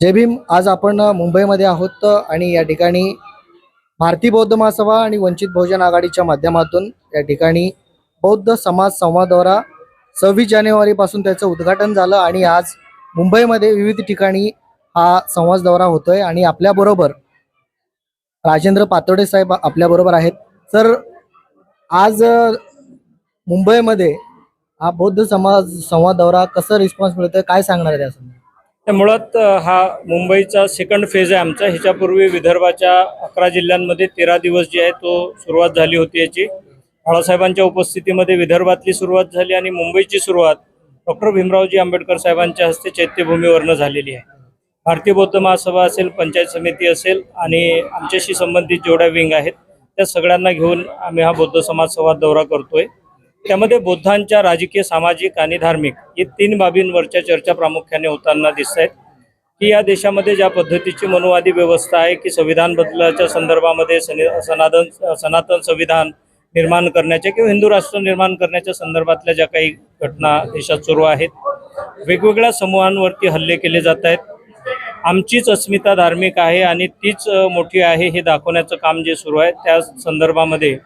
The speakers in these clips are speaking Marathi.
जय भीम. आज आपण मुंबईमध्ये आहोत आणि या ठिकाणी भारतीय बौद्ध महासभा आणि वंचित बहुजन आघाडीच्या माध्यमातून या ठिकाणी बौद्ध समाज संवादद्वारा सव्वीस जानेवारीपासून त्याचं उद्घाटन झालं आणि आज मुंबईमध्ये विविध ठिकाणी हा संवाद दौरा होतोय आणि आपल्याबरोबर राजेंद्र पातोडे साहेब आपल्याबरोबर आहेत. तर आज मुंबईमध्ये हा बौद्ध समाज संवाद दौरा कसं रिस्पॉन्स मिळतोय काय सांगणार आहे त्यासंदर्भात? मुळात हा मुंबईचा सेकंड फेज आहे आमचा. ह्याच्यापूर्वी विदर्भाच्या अकरा जिल्ह्यांमध्ये तेरा दिवस जे आहे तो सुरुवात झाली होती याची. बाळासाहेबांच्या उपस्थितीमध्ये विदर्भातली सुरुवात झाली आणि मुंबईची सुरुवात डॉक्टर भीमरावजी आंबेडकर साहेबांच्या हस्ते चैत्यभूमीवरनं झालेली आहे. भारतीय बौद्ध महासभा असेल पंचायत समिती असेल आणि आमच्याशी संबंधित जेवढ्या विंग आहेत त्या सगळ्यांना घेऊन आम्ही हा बौद्ध समाज संवाद दौरा करतोय. त्यामध्ये बौद्धांच्या राजकीय सामाजिक आणि धार्मिक ही तीन बाबींवरच्या चर्चा प्रामुख्याने होताना दिसत आहेत की या देशामध्ये ज्या पद्धतीची मनुवादी व्यवस्था आहे की संविधान बदलाच्या संदर्भामध्ये सनि- सनातन सनातन संविधान निर्माण करण्याच्या किंवा हिंदू राष्ट्र निर्माण करण्याच्या संदर्भातल्या ज्या काही घटना देशात सुरू आहेत वेगवेगळ्या समूहांवरती हल्ले केले जात आहेत. आमचीच अस्मिता धार्मिक आहे आणि तीच मोठी आहे हे दाखवण्याचं काम जे सुरू आहे त्या संदर्भामध्ये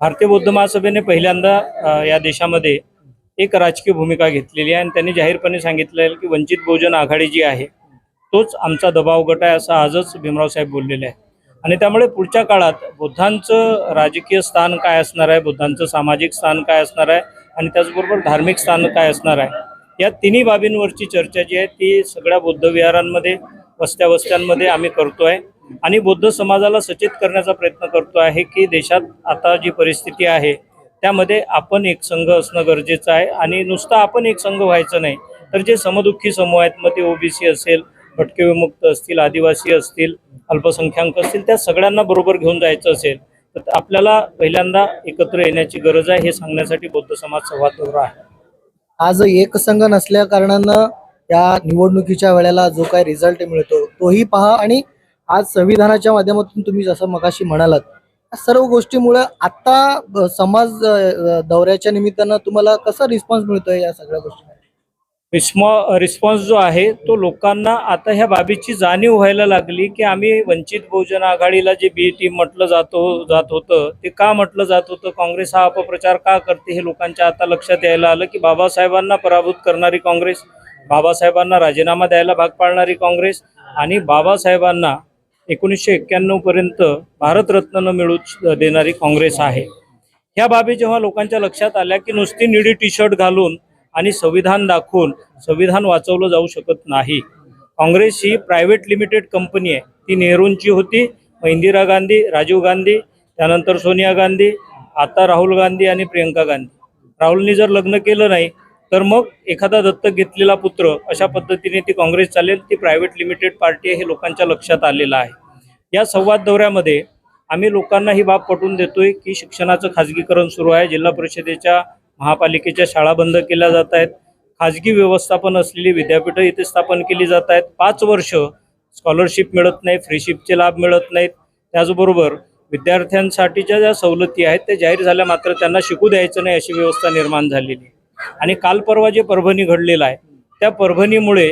भारतीय बौद्ध महासभेने पहिल्यांदा या देशामध्ये एक राजकीय भूमिका घेतलेली आहे आणि त्यांनी जाहीरपणे सांगितलेलं आहे की वंचित बहुजन आघाडी जी आहे तोच आमचा दबाव गट आहे असं आजच भीमराव साहेब बोललेले आहे आणि त्यामुळे पुढच्या काळात बुद्धांचं राजकीय स्थान काय असणार आहे बुद्धांचं सामाजिक स्थान काय असणार आहे आणि त्याचबरोबर धार्मिक स्थान काय असणार आहे या तिन्ही बाबींवरची चर्चा जी आहे ती सगळ्या बौद्ध विहारांमध्ये वस्त्या वस्त्यांमध्ये आम्ही करतोय. आणि बौद्ध समाजाला सचेत करण्याचा प्रयत्न करतो आहे की देशात आता जी परिस्थिती आहे त्यामध्ये आपण एक संघ असणं गरजेचं आहे. आणि नुसतं आपण एक संघ व्हायचं नाही तर जे समदुःखी समूह आहेत मग ते ओबीसी असेल भटके विमुक्त असतील आदिवासी असतील अल्पसंख्याक असतील त्या सगळ्यांना बरोबर घेऊन जायचं असेल तर आपल्याला पहिल्यांदा एकत्र येण्याची गरज आहे हे सांगण्यासाठी बौद्ध समाज संवाद आहे. आज एक संघ नसल्या कारणानं या निवडणुकीच्या वेळेला जो काही रिझल्ट मिळतो तोही पहा. आणि आज संविधानाच्या माध्यमातून तुम्ही जसं मगाशी म्हणालात या सर्व गोष्टीमुळे आता समाज दौऱ्याच्या निमित्तानं तुम्हाला कसा रिस्पॉन्स मिळतोय या सगळ्या गोष्टी रिस्पॉन्स जो आहे तो लोकांना आता ह्या बाबीची जाणीव व्हायला लागली की आम्ही वंचित बहुजन आघाडीला जे बी टीम म्हटलं जातो जात होतं ते का म्हटलं जात होतं? काँग्रेस हा अपप्रचार का करते हे लोकांच्या आता लक्षात यायला आलं की बाबासाहेबांना पराभूत करणारी काँग्रेस बाबासाहेबांना राजीनामा द्यायला भाग पाडणारी काँग्रेस आणि बाबासाहेबांना एकोणीसशे एक्क्याण्णवपर्यंत भारतरत्न न मिळू देणारी काँग्रेस आहे. ह्या बाबी जेव्हा लोकांच्या लक्षात आल्या की नुसती निळी टी शर्ट घालून आणि संविधान दाखवून संविधान वाचवलं जाऊ शकत नाही. काँग्रेस ही प्रायव्हेट लिमिटेड कंपनी आहे. ती नेहरूंची होती इंदिरा गांधी राजीव गांधी त्यानंतर सोनिया गांधी आता राहुल गांधी आणि प्रियंका गांधी. राहुलनी जर लग्न केलं नाही तर मग एखादा दत्तक घेतलेला पुत्र अशा पद्धतीने ती काँग्रेस चालेल ती प्रायव्हेट लिमिटेड पार्टी आहे हे लोकांच्या लक्षात आलेलं आहे. या संवाद दौऱ्यामध्ये आम्ही लोकांना ही बाब पटवून देतोय की शिक्षणाचं खाजगीकरण सुरू आहे जिल्हा परिषदेच्या महापालिकेच्या शाळा बंद केल्या जात आहेत खाजगी व्यवस्थापन असलेली विद्यापीठं इथे स्थापन केली जात आहेत. पाच वर्ष स्कॉलरशिप मिळत नाही फ्रीशिपचे लाभ मिळत नाहीत. त्याचबरोबर विद्यार्थ्यांसाठीच्या ज्या सवलती आहेत त्या जाहीर झाल्या मात्र त्यांना शिकू द्यायचं नाही अशी व्यवस्था निर्माण झालेली आहे. आणि काल परवा जे परभणी घडलेलं आहे त्या परभणीमुळे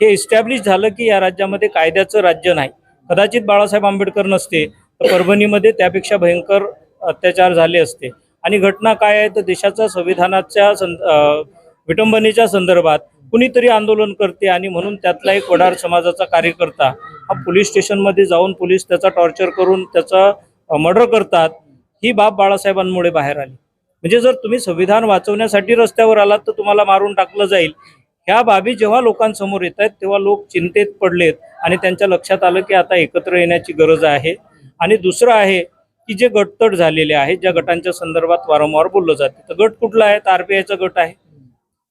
हे इस्टॅब्लिश झालं की या राज्यामध्ये कायद्याचं राज्य नाही. कदाचित बाळासाहेब आंबेडकर नसते तर परभणीमध्ये त्यापेक्षा भयंकर अत्याचार झाले असते. आणि घटना काय आहे तर देशाच्या संविधानाच्या सं विटंबनेच्या संदर्भात कुणीतरी आंदोलन करते आणि म्हणून त्यातला एक वडार समाजाचा कार्यकर्ता हा पोलीस स्टेशनमध्ये जाऊन पोलीस त्याचा टॉर्चर करून त्याचा मर्डर करतात ही बाब बाळासाहेबांमुळे बाहेर आली. म्हणजे जर तुम्ही संविधान वाचवण्यासाठी रस्त्यावर आलात तर तुम्हाला मारून टाकलं जाईल. ह्या बाबी जेव्हा लोकांसमोर येत आहेत तेव्हा लोक चिंतेत पडलेत आणि त्यांच्या लक्षात आलं की आता एकत्र येण्याची गरज आहे. आणि दुसरं आहे की जे गटतट झालेले आहेत ज्या गटांच्या संदर्भात वारंवार बोललं जाते. तर गट कुठला आहे? तर आरपीआयचा गट आहे.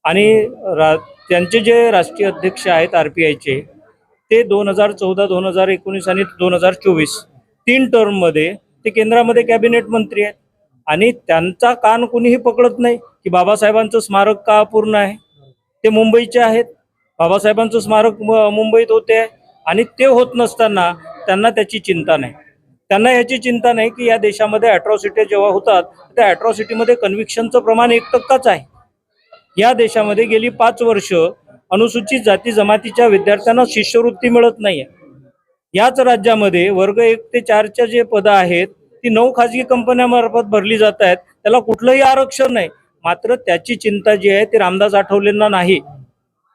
आणि रा त्यांचे जे राष्ट्रीय अध्यक्ष आहेत आरपीआयचे ते दोन हजार चौदा दोन हजार एकोणीस आणि दोन हजार चोवीस तीन टर्ममध्ये ते केंद्रामध्ये कॅबिनेट मंत्री आहेत. आणि त्यांचा कान कुणीही पकडत नाही की बाबासाहेबांचं स्मारक का अपूर्ण आहे? ते मुंबईचे आहेत. बाबासाहेबांचं स्मारक मुंबईत होते आणि ते होत नसताना त्यांना त्याची चिंता नाही. त्यांना याची चिंता नाही की या देशामध्ये अॅट्रॉसिटी जेव्हा होतात त्या अॅट्रॉसिटीमध्ये कन्व्हिक्शनचं प्रमाण एक टक्काच आहे. या देशामध्ये गेली पाच वर्ष अनुसूचित जाती जमातीच्या विद्यार्थ्यांना शिष्यवृत्ती मिळत नाही याच राज्यामध्ये वर्ग एक ते चारच्या जे पदं आहेत ती नऊ खाजगी कंपन्यामार्फत भरली जात आहेत. त्याला कुठलंही आरक्षण नाही. मात्र त्याची चिंता जी आहे ती रामदास आठवलेंना नाही.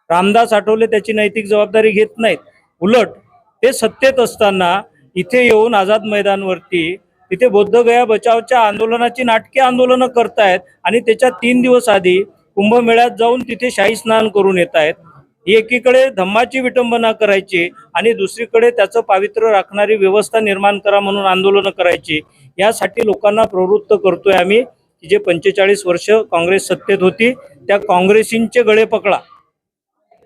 रामदास आठवले त्याची नैतिक जबाबदारी घेत नाहीत. उलट ते सत्तेत असताना इथे येऊन आझाद मैदानवरती तिथे बौद्धगया बचावच्या आंदोलनाची नाटकी आंदोलनं करतायत आणि त्याच्या तीन दिवस आधी कुंभमेळ्यात जाऊन तिथे शाही स्नान करून येत आहेत एकीकडे धम्माची विटंबना करायची आणि दुसरीकडे त्याचं पावित्र्य राखणारी व्यवस्था निर्माण करा म्हणून आंदोलनं करायची. यासाठी लोकांना प्रवृत्त करतोय आम्ही की जे पंचेचाळीस वर्ष काँग्रेस सत्तेत होती त्या काँग्रेसींचे गळे पकडा.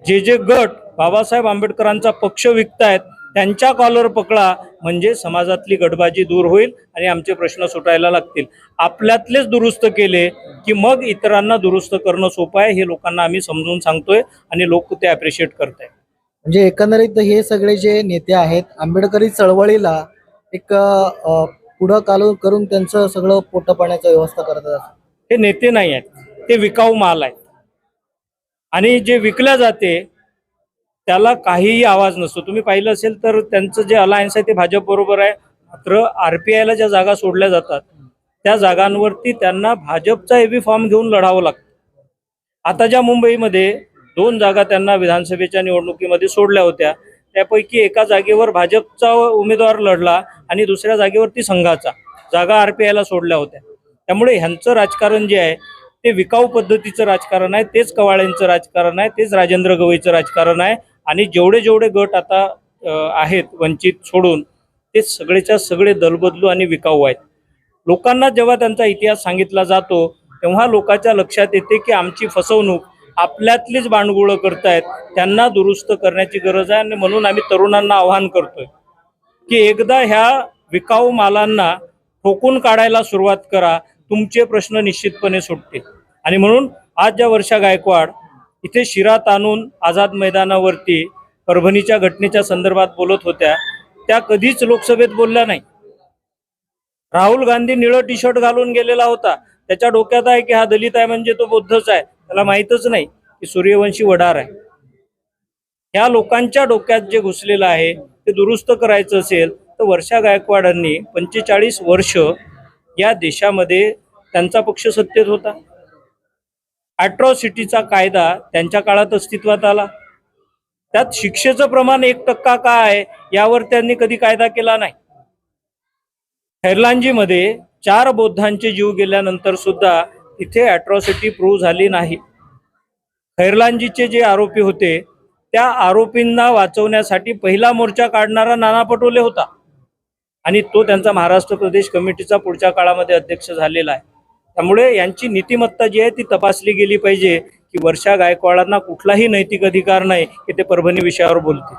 जे जे गट बाबासाहेब आंबेडकरांचा पक्ष विकतायत त्यांच्या कॉलर पकडा म्हणजे समाजातली गटबाजी दूर होईल आणि आमचे प्रश्न सुटायला लागतील. आपल्यातलेच दुरुस्त केले की मग इतरांना दुरुस्त करणं सोपं आहे हे लोकांना आम्ही समजून सांगतोय आणि लोक ते अप्रिशिएट करतायत. म्हणजे एकंदरीत हे सगळे जे नेते आहेत आंबेडकरी चळवळीला एक पुढं कालून करून त्यांचं सगळं पोट पाण्याची व्यवस्था करतात हे नेते नाही आहेत. ते विकाऊ माल आहेत. आणि जे विकल्या जाते त्याला काहीही आवाज नसतो. तुम्ही पाहिलं असेल तर त्यांचं जे अलायन्स आहे ते भाजप बरोबर आहे. मात्र आरपीआयला ज्या जागा सोडल्या जातात त्या जागांवरती त्यांना भाजपचा एबी फॉर्म घेऊन लढावं लागतं. आता ज्या मुंबईमध्ये दोन जागा त्यांना विधानसभेच्या निवडणुकीमध्ये सोडल्या होत्या. त्यापैकी एका जागेवर भाजपचा उमेदवार लढला आणि दुसऱ्या जागेवरती संघाचा. जागा आर पी आयला सोडल्या होत्या. त्यामुळे ह्यांचं राजकारण जे आहे ते विकाऊ पद्धतीचं राजकारण आहे तेच कवाळ्यांचं राजकारण आहे तेच राजेंद्र गवईचं राजकारण आहे. आणि जेवढे जेवढे गट आता आहेत वंचित सोडून ते सगळेच्या सगळे दलबदलू आणि विकाऊ आहेत. लोकांना जेव्हा त्यांचा इतिहास सांगितला जातो तेव्हा लोकांच्या लक्षात येते की आमची फसवणूक आपल्यातलीच बांडगुळं करतायत त्यांना दुरुस्त करण्याची गरज आहे आणि म्हणून आम्ही तरुणांना आवाहन करतोय की एकदा ह्या विकाऊ मालांना ठोकून काढायला सुरुवात करा तुमचे प्रश्न निश्चितपणे सुटतील. आणि म्हणून आज ज्या वर्षा गायकवाड इथे शिरा ताणून आझाद मैदानावरती परभणीच्या घटनेच्या संदर्भात बोलत होत्या त्या कधीच लोकसभेत बोलल्या नाही. राहुल गांधी निळं टी शर्ट घालून गेलेला होता. त्याच्या डोक्यात आहे की हा दलित आहे म्हणजे तो बौद्धच आहे. त्याला माहीतच नाही की सूर्यवंशी वडार आहे. ह्या लोकांच्या डोक्यात जे घुसलेलं आहे ते दुरुस्त करायचं असेल तर वर्षा गायकवाडांनी पंचेचाळीस वर्ष या देशामध्ये त्यांचा पक्ष सत्तेत होता. अॅट्रॉसिटीचा कायदा त्यांच्या काळात अस्तित्वात आला. त्यात शिक्षेचं प्रमाण एक टक्का का आहे यावर त्यांनी कधी कायदा केला नाही. खैरलांजीमध्ये चार बौद्धांचे जीव गेल्यानंतर सुद्धा तिथे अॅट्रॉसिटी प्रूव्ह झाली नाही. खैरलांजीचे जे आरोपी होते त्या आरोपींना वाचवण्यासाठी पहिला मोर्चा काढणारा नाना पटोले होता. आणि तो त्यांचा महाराष्ट्र प्रदेश कमिटीचा पुढच्या काळामध्ये अध्यक्ष झालेला आहे. त्यामुळे यांची नीतिमत्ता जी आहे ती तपासली गेली पाहिजे की वर्षा गायकवाडांना कुठलाही नैतिक अधिकार नाही की ते परभणी विषयावर बोलते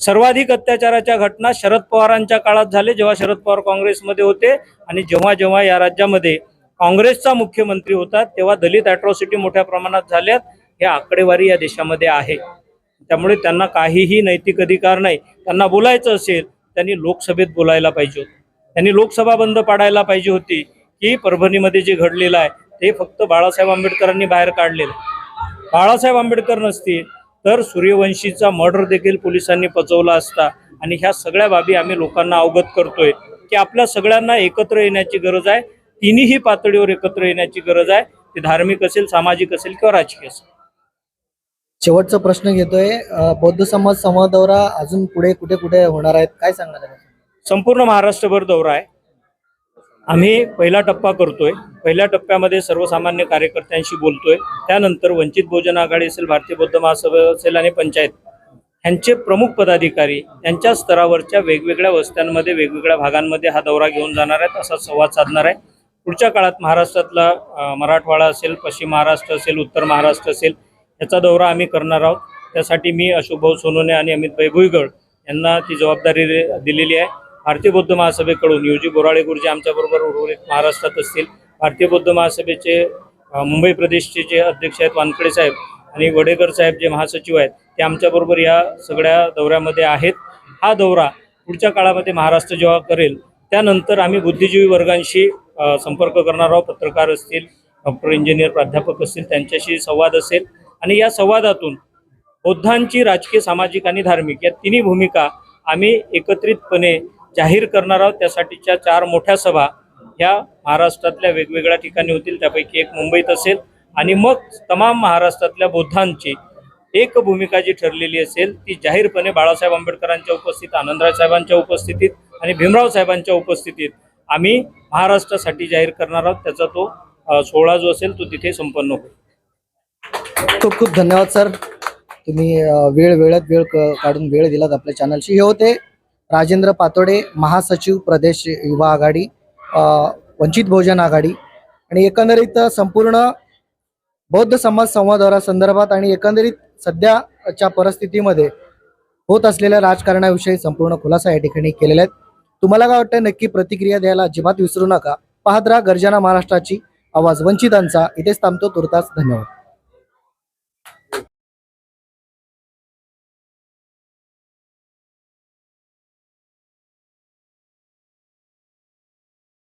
सर्वाधिक अत्याचाराच्या घटना शरद पवारांच्या काळात झाले जेव्हा शरद पवार काँग्रेसमध्ये होते आणि जेव्हा जेव्हा या राज्यामध्ये काँग्रेसचा मुख्यमंत्री होता तेव्हा दलित अॅट्रॉसिटी मोठ्या प्रमाणात झाल्यात हे आकडेवारी या देशामध्ये आहे. त्यामुळे त्यांना काहीही नैतिक अधिकार नाही. त्यांना बोलायचं असेल त्यांनी लोकसभेत बोलायला पाहिजे होतं. त्यांनी लोकसभा बंद पाडायला पाहिजे होती की परभणीमध्ये जे घडलेलं आहे ते फक्त बाळासाहेब आंबेडकरांनी बाहेर काढलेलं बाळासाहेब आंबेडकर नसतील तर सूर्यवंशीचा मर्डर देखील पोलिसांनी पचवला असता. आणि ह्या सगळ्या बाबी आम्ही लोकांना अवगत करतोय की आपल्या सगळ्यांना एकत्र येण्याची गरज आहे. तिन्ही पातळीवर एकत्र येण्याची गरज आहे. ती धार्मिक असेल सामाजिक असेल किंवा राजकीय असेल. शेवटचा प्रश्न घेतोय. बौद्ध समाज संवाद दौरा अजून पुढे कुठे कुठे होणार आहेत? काय सांगणार आहे संपूर्ण महाराष्ट्रभर दौरा आहे. आम्ही पहिला टप्पा करतोय. पहिल्या टप्प्यामध्ये सर्वसामान्य कार्यकर्त्यांशी बोलतोय. त्यानंतर वंचित बहुजन आघाडी असेल भारतीय बौद्ध महासभा असेल आणि पंचायत. ह्यांचे प्रमुख पदाधिकारी यांच्या स्तरावरच्या वेगवेगळ्या वस्त्यांमध्ये वेगवेगळ्या भागांमध्ये हा दौरा घेऊन जाणार आहेत. असा संवाद साधणार आहे. पुढच्या काळात महाराष्ट्रातला मराठवाडा असेल पश्चिम महाराष्ट्र असेल उत्तर महाराष्ट्र असेल याचा दौरा आम्ही करणार आहोत. त्यासाठी मी अशोकभाऊ सोनोने आणि अमितभाई भुईगड यांना ती जबाबदारी दिलेली आहे. भारतीय बौद्ध महासभेकडून युजी बोराळे गुरुजी आमच्याबरोबर उर्वरित महाराष्ट्रात असतील. भारतीय बौद्ध महासभेचे मुंबई प्रदेशचे जे अध्यक्ष आहेत वानखडे साहेब आणि वडेकर साहेब जे महासचिव आहेत ते आमच्याबरोबर या सगळ्या दौऱ्यामध्ये आहेत. हा दौरा पुढच्या काळामध्ये महाराष्ट्र जेव्हा करेल त्यानंतर आम्ही बुद्धिजीवी वर्गांशी संपर्क करणार आहोत पत्रकार असतील डॉक्टर इंजिनियर प्राध्यापक असतील त्यांच्याशी संवाद असेल. आणि या संवादातून बौद्धांची राजकीय सामाजिक आणि धार्मिक या तिन्ही भूमिका आम्ही एकत्रितपणे जाहीर करणार आहोत. त्यासाठीच्या चार मोठ्या सभा ह्या महाराष्ट्रातल्या वेगवेगळ्या ठिकाणी होतील. त्यापैकी एक मुंबईत असेल. आणि मग तमाम महाराष्ट्रातल्या बौद्धांची एक भूमिका जी ठरलेली असेल ती जाहीरपणे बाळासाहेब आंबेडकरांच्या उपस्थितीत आनंदराव साहेबांच्या उपस्थितीत आणि भीमराव साहेबांच्या उपस्थितीत आम्ही महाराष्ट्रासाठी जाहीर करणार आहोत. त्याचा तो सोहळा जो असेल तो तिथे संपन्न होईल. खूप खूप धन्यवाद सर. तुम्ही वेळ वेळात वेळ काढून वेळ दिलात आपल्या चॅनलशी हे होते राजेंद्र पातोडे महासचिव प्रदेश युवा आघाडी वंचित बहुजन आघाडी. आणि एकंदरीत संपूर्ण बौद्ध समाज संवादारा संदर्भात आणि एकंदरीत सध्याच्या परिस्थितीमध्ये होत असलेल्या राजकारणाविषयी संपूर्ण खुलासा या ठिकाणी केलेला आहे. तुम्हाला काय वाटतं नक्की प्रतिक्रिया द्यायला अजिबात विसरू नका. पाहत राहा गर्जना महाराष्ट्राची. आवाज वंचितांचा. इथेच थांबतो तुर्तास. धन्यवाद.